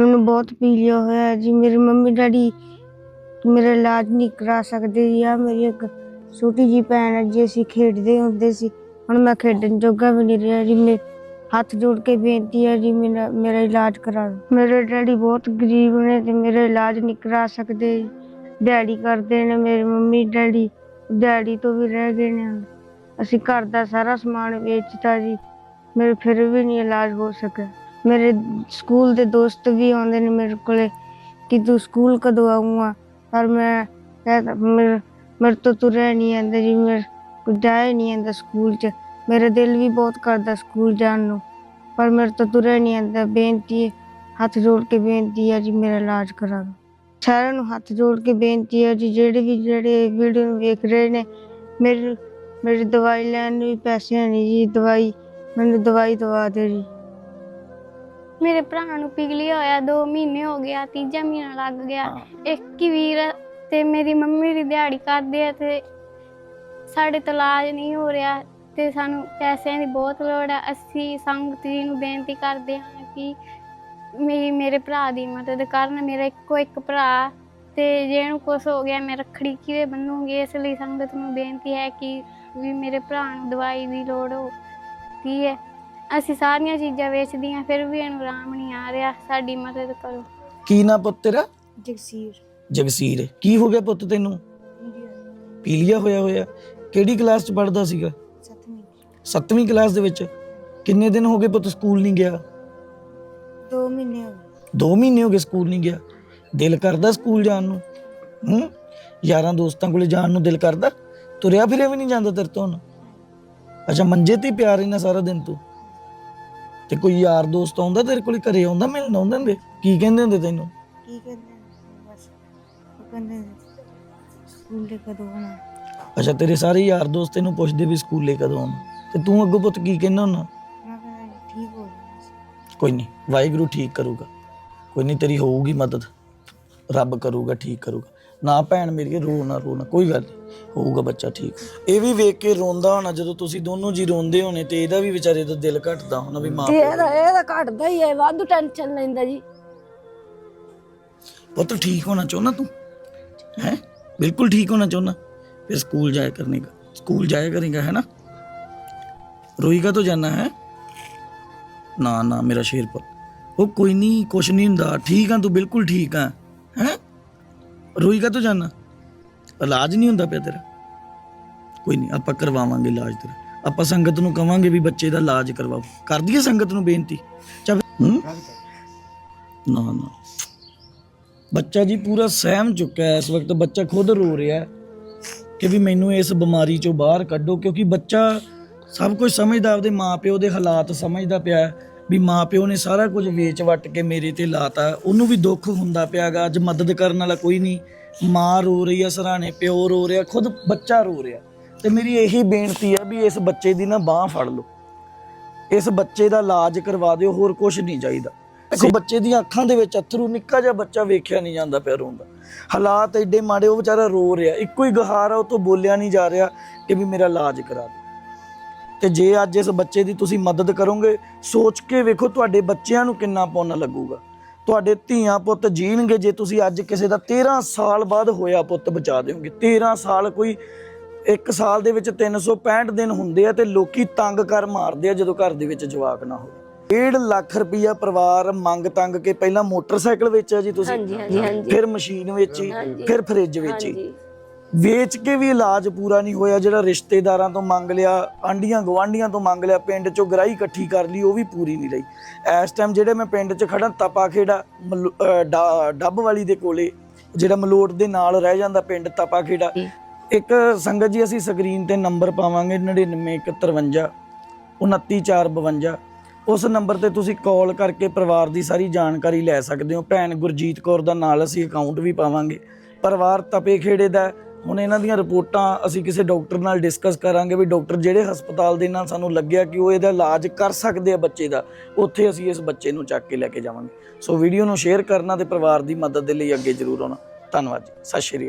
ਮੈਨੂੰ ਬਹੁਤ ਪੀਲੀਆ ਹੋਇਆ ਹੈ ਜੀ। ਮੇਰੇ ਮੰਮੀ ਡੈਡੀ ਮੇਰਾ ਇਲਾਜ ਨਹੀਂ ਕਰਾ ਸਕਦੇ ਜੀ। ਆ ਮੇਰੀ ਇੱਕ ਛੋਟੀ ਜੀ ਭੈਣ ਹੈ ਜੀ, ਅਸੀਂ ਖੇਡਦੇ ਹੁੰਦੇ ਸੀ। ਹੁਣ ਮੈਂ ਖੇਡਣ ਜੋਗਾ ਵੀ ਨਹੀਂ ਰਿਹਾ ਜੀ। ਮੈਂ ਹੱਥ ਜੋੜ ਕੇ ਬੇਨਤੀ ਹੈ ਜੀ, ਮੇਰਾ ਮੇਰਾ ਇਲਾਜ ਕਰਾ ਦਿਓ। ਮੇਰੇ ਡੈਡੀ ਬਹੁਤ ਗਰੀਬ ਨੇ ਤੇ ਮੇਰਾ ਇਲਾਜ ਨਹੀਂ ਕਰਾ ਸਕਦੇ। ਡੈਡੀ ਕਰਦੇ ਨੇ, ਮੇਰੇ ਮੰਮੀ ਡੈਡੀ ਡੈਡੀ ਤੋਂ ਵੀ ਰਹਿ ਗਏ ਨੇ। ਅਸੀਂ ਘਰ ਦਾ ਸਾਰਾ ਸਮਾਨ ਵੇਚਤਾ ਜੀ। ਮੇਰੇ ਫਿਰ ਵੀ ਨਹੀਂ ਇਲਾਜ ਹੋ ਸਕਿਆ। ਮੇਰੇ ਸਕੂਲ ਦੇ ਦੋਸਤ ਵੀ ਆਉਂਦੇ ਨੇ ਮੇਰੇ ਕੋਲੇ ਕਿ ਤੂੰ ਸਕੂਲ ਕਦੋਂ ਆਊਂਗਾ? ਪਰ ਮੈਂ ਕਹਿ- ਮੇਰੇ ਮੇਰੇ ਤੋਂ ਤੁਰਿਆ ਨਹੀਂ ਜਾਂਦਾ ਜੀ, ਮੇਰੇ ਕੋਲ ਜਾਇਆ ਨਹੀਂ ਜਾਂਦਾ ਸਕੂਲ 'ਚ। ਮੇਰਾ ਦਿਲ ਵੀ ਬਹੁਤ ਕਰਦਾ ਸਕੂਲ ਜਾਣ ਨੂੰ, ਪਰ ਮੇਰੇ ਤੋਂ ਤੁਰਿਆ ਨਹੀਂ ਜਾਂਦਾ। ਬੇਨਤੀ ਹੈ ਹੱਥ ਜੋੜ ਕੇ ਬੇਨਤੀ ਹੈ ਜੀ ਮੇਰਾ ਇਲਾਜ ਕਰਾ ਦਿਓ। ਸਾਰਿਆਂ ਨੂੰ ਹੱਥ ਜੋੜ ਕੇ ਬੇਨਤੀ ਹੈ ਜੀ, ਜਿਹੜੇ ਵੀ, ਜਿਹੜੇ ਵੀਡੀਓ ਨੂੰ ਵੇਖ ਰਹੇ ਨੇ, ਮੇਰੀ ਮੇਰੀ ਦਵਾਈ ਲੈਣ ਨੂੰ ਵੀ ਪੈਸੇ ਨਹੀਂ ਜੀ, ਦਵਾਈ, ਮੈਨੂੰ ਦਵਾਈ ਦਵਾ ਦਿਓ ਜੀ। ਮੇਰੇ ਭਰਾ ਨੂੰ ਪਿਘਲਿਆ ਹੋਇਆ 2 ਮਹੀਨੇ ਹੋ ਗਿਆ ਤੀਜਾ ਮਹੀਨਾ ਲੱਗ ਗਿਆ। ਇੱਕ ਹੀ ਵੀਰ ਤੇ ਮੇਰੀ ਮੰਮੀ ਦੀ ਦਿਹਾੜੀ ਕਰਦੇ ਆ ਤੇ ਸਾਡੇ ਤੋਂ ਇਲਾਜ ਨਹੀਂ ਹੋ ਰਿਹਾ ਤੇ ਸਾਨੂੰ ਪੈਸਿਆਂ ਦੀ ਬਹੁਤ ਲੋੜ ਆ। ਅਸੀਂ ਸੰਗਤ ਜੀ ਨੂੰ ਬੇਨਤੀ ਕਰਦੇ ਹਾਂ ਕਿ ਮੇਰੀ ਮੇਰੇ ਭਰਾ ਦੀ ਮਦਦ ਕਰਨ ਮੇਰਾ ਇੱਕੋ ਇੱਕ ਭਰਾ ਤੇ ਜੇ ਇਹਨੂੰ ਕੁਛ ਹੋ ਗਿਆ ਮੈਂ ਰੱਖੜੀ ਕਿਵੇਂ ਬੰਨੂਗੀ? ਇਸ ਲਈ ਸੰਗਤ ਨੂੰ ਬੇਨਤੀ ਹੈ ਕਿ ਵੀ ਮੇਰੇ ਭਰਾ ਨੂੰ ਦਵਾਈ ਦੀ ਲੋੜ ਹੋ ਕੀ ਹੈ। ਅਸੀਂ ਸਾਰੀਆਂ ਚੀਜ਼ਾਂ ਵੇਚਦੀਆਂ ਫਿਰ ਵੀ ਇਹਨੂੰ ਆਰਾਮ ਨਹੀਂ ਆ ਰਿਹਾ ਸਾਡੀ ਮਦਦ ਕਰੋ। ਕੀ ਨਾ ਪੁੱਤ ਤੇਰਾ ਜਗਸੀਰ। ਜਗਸੀਰ ਕੀ ਹੋ ਗਿਆ ਪੁੱਤ ਤੈਨੂੰ? ਪੀਲੀਆ ਹੋਇਆ ਹੋਇਆ ਕਿਹੜੀ ਕਲਾਸ ਚ ਪੜਦਾ ਸੀਗਾ? ਸਤਵੀਂ। 7ਵੀਂ ਕਲਾਸ ਦੇ ਵਿੱਚ। ਕਿੰਨੇ ਦਿਨ ਹੋ ਗਏ ਪੁੱਤ ਸਕੂਲ ਨਹੀਂ ਗਿਆ? 2 ਮਹੀਨੇ ਹੋ ਗਏ। 2 ਮਹੀਨੇ ਹੋ ਗਏ ਸਕੂਲ ਨਹੀਂ ਗਿਆ। ਦਿਲ ਕਰਦਾ ਸਕੂਲ ਜਾਣ ਨੂੰ? ਹੂੰ? ਯਾਰਾਂ ਦੋਸਤਾਂ ਕੋਲੇ ਜਾਣ ਨੂੰ ਦਿਲ ਕਰਦਾ? ਤੁਰਿਆ ਫਿਰਿਆ ਵੀ ਨਹੀਂ ਜਾਂਦਾ ਤੇਰੇ ਤੋਂ ਅੱਛਾ ਮੰਜੇ ਤੇ ਹੀ ਪਿਆ ਰਹਿਣਾ ਸਾਰਾ ਦਿਨ ਤੂੰ। ਤੇ ਕੋਈ ਯਾਰ ਦੋਸਤ ਆਉਂਦਾ ਤੇਰੇ ਕੋਲੇ ਘਰੇ ਆਉਂਦਾ ਮਿਲਣ ਆਉਂਦੇ ਹੁੰਦੇ? ਕੀ ਕਹਿੰਦੇ ਹੁੰਦੇ ਤੈਨੂੰ? ਕੀ ਕਹਿੰਦੇ ਨੇ ਬਸ? ਉਹ ਕਹਿੰਦੇ ਨੇ ਸਕੂਲ ਦੇ ਕਦੋਂ ਆਉਣਾ? ਅੱਛਾ ਤੇਰੇ ਸਾਰੇ ਯਾਰ ਦੋਸਤ ਤੈਨੂੰ ਪੁੱਛਦੇ ਵੀ ਸਕੂਲੇ ਕਦੋਂ ਆਉਣਾ? ਤੇ ਤੂੰ ਅੱਗੋਂ ਪੁੱਤ ਕੀ ਕਹਿੰਦਾ ਹੁੰਨਾ ਮੈਂ ਕਹਿੰਦਾ ਠੀਕ ਹੋ ਜਾਣਾ ਸੀ। ਕੋਈ ਨਹੀਂ ਵਾਹਿਗੁਰੂ ਠੀਕ ਕਰੂਗਾ। ਕੋਈ ਨਹੀਂ ਤੇਰੀ ਹੋਊਗੀ ਮਦਦ। ਰੱਬ ਕਰੂਗਾ ਠੀਕ ਕਰੂਗਾ। ਨਾ ਭੈਣ ਮੇਰੀ ਰੋ ਨਾ ਰੋ ਨਾ ਕੋਈ ਗੱਲ ਨਹੀਂ ਹੋਊਗਾ ਬੱਚਾ ਠੀਕ। ਇਹ ਵੀ ਵੇਖ ਕੇ ਰੋਂਦਾ ਹੋਣਾ ਜਦੋਂ ਤੁਸੀਂ ਦੋਨੋਂ ਜੀ ਰੋਂਦੇ ਹੋਣੇ ਤੇ ਇਹਦਾ ਵੀ ਵਿਚਾਰੇ ਦਾ ਦਿਲ ਘਟਦਾ ਹੋਣਾ ਵੀ ਮਾਂ ਇਹਦਾ ਇਹਦਾ ਘਟਦਾ ਹੀ ਹੈ ਵਾਧੂ ਟੈਨਸ਼ਨ ਲੈਂਦਾ ਜੀ। ਪੁੱਤ ਠੀਕ ਹੋਣਾ ਚਾਹੁੰਦਾ ਤੂੰ? ਹੈ? ਬਿਲਕੁਲ ਠੀਕ ਹੋਣਾ ਚਾਹੁੰਦਾ। ਫਿਰ ਸਕੂਲ ਜਾਇਆ ਕਰਨੇਗਾ। ਸਕੂਲ ਜਾਇਆ ਕਰੇਗਾ ਹੈ ਨਾ? ਰੋਈਗਾ ਤਾਂ ਜਾਣਾ ਹੈ? ਨਾ ਨਾ ਮੇਰਾ ਸ਼ੇਰ ਪੁੱਤ। ਉਹ ਕੋਈ ਨਹੀਂ ਕੁਛ ਨਹੀਂ ਹੁੰਦਾ। ਠੀਕ ਆ ਤੂੰ ਬਿਲਕੁਲ ਠੀਕ ਆ। ਹੈ? ਰੋਈਗਾ ਤਾਂ ਜਾਣਾ ਇਲਾਜ ਨਹੀਂ ਹੁੰਦਾ ਪਿਆ ਤੇਰਾ। ਕੋਈ ਨਹੀਂ, ਆਪਾਂ ਕਰਵਾਵਾਂਗੇ ਇਲਾਜ ਤੇਰਾ। ਆਪਾਂ ਸੰਗਤ ਨੂੰ ਕਵਾਂਗੇ ਵੀ ਬੱਚੇ ਦਾ ਇਲਾਜ ਕਰਵਾਓ। ਕਰ ਦਈਏ ਸੰਗਤ ਨੂੰ ਬੇਨਤੀ। ਚਾ ਨਾ ਨਾ। ਬੱਚਾ ਜੀ ਪੂਰਾ ਸਹਿਮ ਚੁੱਕਾ ਹੈ। ਇਸ ਵਕਤ ਬੱਚਾ ਖੁਦ ਰੋ ਰਿਹਾ ਹੈ ਕਿ ਵੀ ਮੈਨੂੰ ਇਸ ਬਿਮਾਰੀ ਚੋਂ ਬਾਹਰ ਕੱਢੋ, ਕਿਉਂਕਿ ਬੱਚਾ ਸਭ ਕੁਝ ਸਮਝਦਾ, ਆਪਦੇ ਮਾਪਿਓ ਦੇ ਹਾਲਾਤ ਸਮਝਦਾ ਪਿਆ ਹੈ ਵੀ ਮਾਪਿਓ ਨੇ ਸਾਰਾ ਕੁਝ ਵੇਚ ਵਟ ਕੇ ਮੇਰੇ ਤੇ ਲਾਤਾ। ਉਹਨੂੰ ਵੀ ਦੁੱਖ ਹੁੰਦਾ ਪਿਆਗਾ ਅੱਜ ਮਦਦ ਕਰਨ ਵਾਲਾ ਕੋਈ ਨਹੀਂ। ਮਾਂ ਰੋ ਰਹੀ ਆ ਸਰਾਣੇ ਪਿਓ ਰੋ ਰਿਹਾ ਖੁਦ ਬੱਚਾ ਰੋ ਰਿਹਾ। ਤੇ ਮੇਰੀ ਇਹੀ ਬੇਨਤੀ ਹੈ ਵੀ ਇਸ ਬੱਚੇ ਦੀ ਨਾ ਬਾਹ ਫੜ ਲਓ। ਇਸ ਬੱਚੇ ਦਾ ਇਲਾਜ ਕਰਵਾ ਦਿਓ ਹੋਰ ਕੁਝ ਨਹੀਂ ਚਾਹੀਦਾ। ਦੇਖੋ ਬੱਚੇ ਦੀਆਂ ਅੱਖਾਂ ਦੇ ਵਿੱਚ ਅਥਰੂ ਨਿੱਕਾ ਜਿਹਾ ਬੱਚਾ ਵੇਖਿਆ ਨਹੀਂ ਜਾਂਦਾ ਪਿਆ ਰੋਂਦਾ। ਹਾਲਾਤ ਐਡੇ ਮਾੜੇ ਉਹ ਵਿਚਾਰਾ ਰੋ ਰਿਹਾ। ਇੱਕੋ ਹੀ ਗਹਾਰ ਆ ਉਹ ਤੋਂ ਬੋਲਿਆ ਨਹੀਂ ਜਾ ਰਿਹਾ ਕਿ ਵੀ ਮੇਰਾ ਇਲਾਜ ਕਰਾ ਦਿਓ। ਤੇ ਜੇ ਅੱਜ ਇਸ ਬੱਚੇ ਦੀ ਤੁਸੀਂ ਮਦਦ ਕਰੋਗੇ ਸੋਚ ਕੇ ਵੇਖੋ ਤੁਹਾਡੇ ਬੱਚਿਆਂ ਨੂੰ ਕਿੰਨਾ ਪੁੰਨ ਲੱਗੂਗਾ। ਤੁਹਾਡੇ ਧੀਆਂ ਪੁੱਤ ਜੀਣਗੇ ਜੇ ਤੁਸੀਂ ਅੱਜ ਕਿਸੇ ਦਾ 13 ਸਾਲ ਬਾਅਦ ਹੋਇਆ ਪੁੱਤ ਬਚਾ ਦਿਓਗੇ। 13 ਸਾਲ ਕੋਈ ਇੱਕ ਸਾਲ ਦੇ ਵਿੱਚ 365 ਦਿਨ ਹੁੰਦੇ ਆ ਤੇ ਲੋਕੀ ਤੰਗ ਕਰ ਮਾਰਦੇ ਆ ਜਦੋਂ ਘਰ ਦੇ ਵਿੱਚ ਜਵਾਕ ਨਾ ਹੋਵੇ 1.5 ਲੱਖ ਰੁਪਈਆ ਪਰਿਵਾਰ ਮੰਗ ਤੰਗ ਕੇ ਪਹਿਲਾਂ ਮੋਟਰਸਾਈਕਲ ਵੇਚਿਆ ਜੀ ਤੁਸੀਂ ਹਾਂਜੀ ਹਾਂਜੀ ਹਾਂਜੀ। ਫਿਰ ਮਸ਼ੀਨ ਵੇਚੀ। ਫਿਰ ਫ੍ਰਿਜ ਵੇਚੀ। ਵੇਚ ਕੇ ਵੀ ਇਲਾਜ ਪੂਰਾ ਨਹੀਂ ਹੋਇਆ ਜਿਹੜਾ ਰਿਸ਼ਤੇਦਾਰਾਂ ਤੋਂ ਮੰਗ ਲਿਆ ਆਂਡੀਆਂ ਗਵਾਂਡੀਆਂ ਤੋਂ ਮੰਗ ਲਿਆ ਪਿੰਡ ਚੋਂ ਗਰਾਈ ਇਕੱਠੀ ਕਰ ਲਈ ਉਹ ਵੀ ਪੂਰੀ ਨਹੀਂ ਰਹੀ। ਇਸ ਟਾਈਮ ਜਿਹੜੇ ਮੈਂ ਪਿੰਡ 'ਚ ਖੜਾ ਤਪਾ ਖੇੜਾ ਡੱਬ ਵਾਲੀ ਦੇ ਕੋਲੇ ਜਿਹੜਾ ਮਲੋਟ ਦੇ ਨਾਲ ਰਹਿ ਜਾਂਦਾ ਪਿੰਡ ਤਪਾ ਖੇੜਾ ਇੱਕ ਸੰਗਤ ਜੀ ਅਸੀਂ ਸਕਰੀਨ ਤੇ ਨੰਬਰ ਪਾਵਾਂਗੇ 99153 29452 ਉਸ ਨੰਬਰ ਤੇ ਤੁਸੀਂ ਕਾਲ ਕਰਕੇ ਪਰਿਵਾਰ ਦੀ ਸਾਰੀ ਜਾਣਕਾਰੀ ਲੈ ਸਕਦੇ ਹੋ। ਭੈਣ ਗੁਰਜੀਤ ਕੌਰ ਦਾ ਨਾਲ ਅਸੀਂ ਅਕਾਊਂਟ ਵੀ ਪਾਵਾਂਗੇ। ਪਰਿਵਾਰ ਤਪੇ ਖੇੜੇ ਦਾ। ਹੁਣ ਇਹਨਾਂ ਦੀਆਂ ਰਿਪੋਰਟਾਂ ਅਸੀਂ ਕਿਸੇ ਡਾਕਟਰ ਨਾਲ ਡਿਸਕਸ ਕਰਾਂਗੇ ਵੀ ਡਾਕਟਰ ਜਿਹੜੇ ਹਸਪਤਾਲ ਦੇ ਨਾਲ ਸਾਨੂੰ ਲੱਗਿਆ ਕਿ ਉਹ ਇਹਦਾ ਇਲਾਜ ਕਰ ਸਕਦੇ ਆ ਬੱਚੇ ਦਾ, ਉੱਥੇ ਅਸੀਂ ਇਸ ਬੱਚੇ ਨੂੰ ਚੱਕ ਕੇ ਲੈ ਕੇ ਜਾਵਾਂਗੇ। ਸੋ ਵੀਡੀਓ ਨੂੰ ਸ਼ੇਅਰ ਕਰਨਾ ਤੇ ਪਰਿਵਾਰ ਦੀ ਮਦਦ ਦੇ ਲਈ ਅੱਗੇ ਜ਼ਰੂਰ ਆਉਣਾ। ਧੰਨਵਾਦ ਜੀ। ਸਤਿ ਸ਼੍ਰੀ ਅਕਾਲ।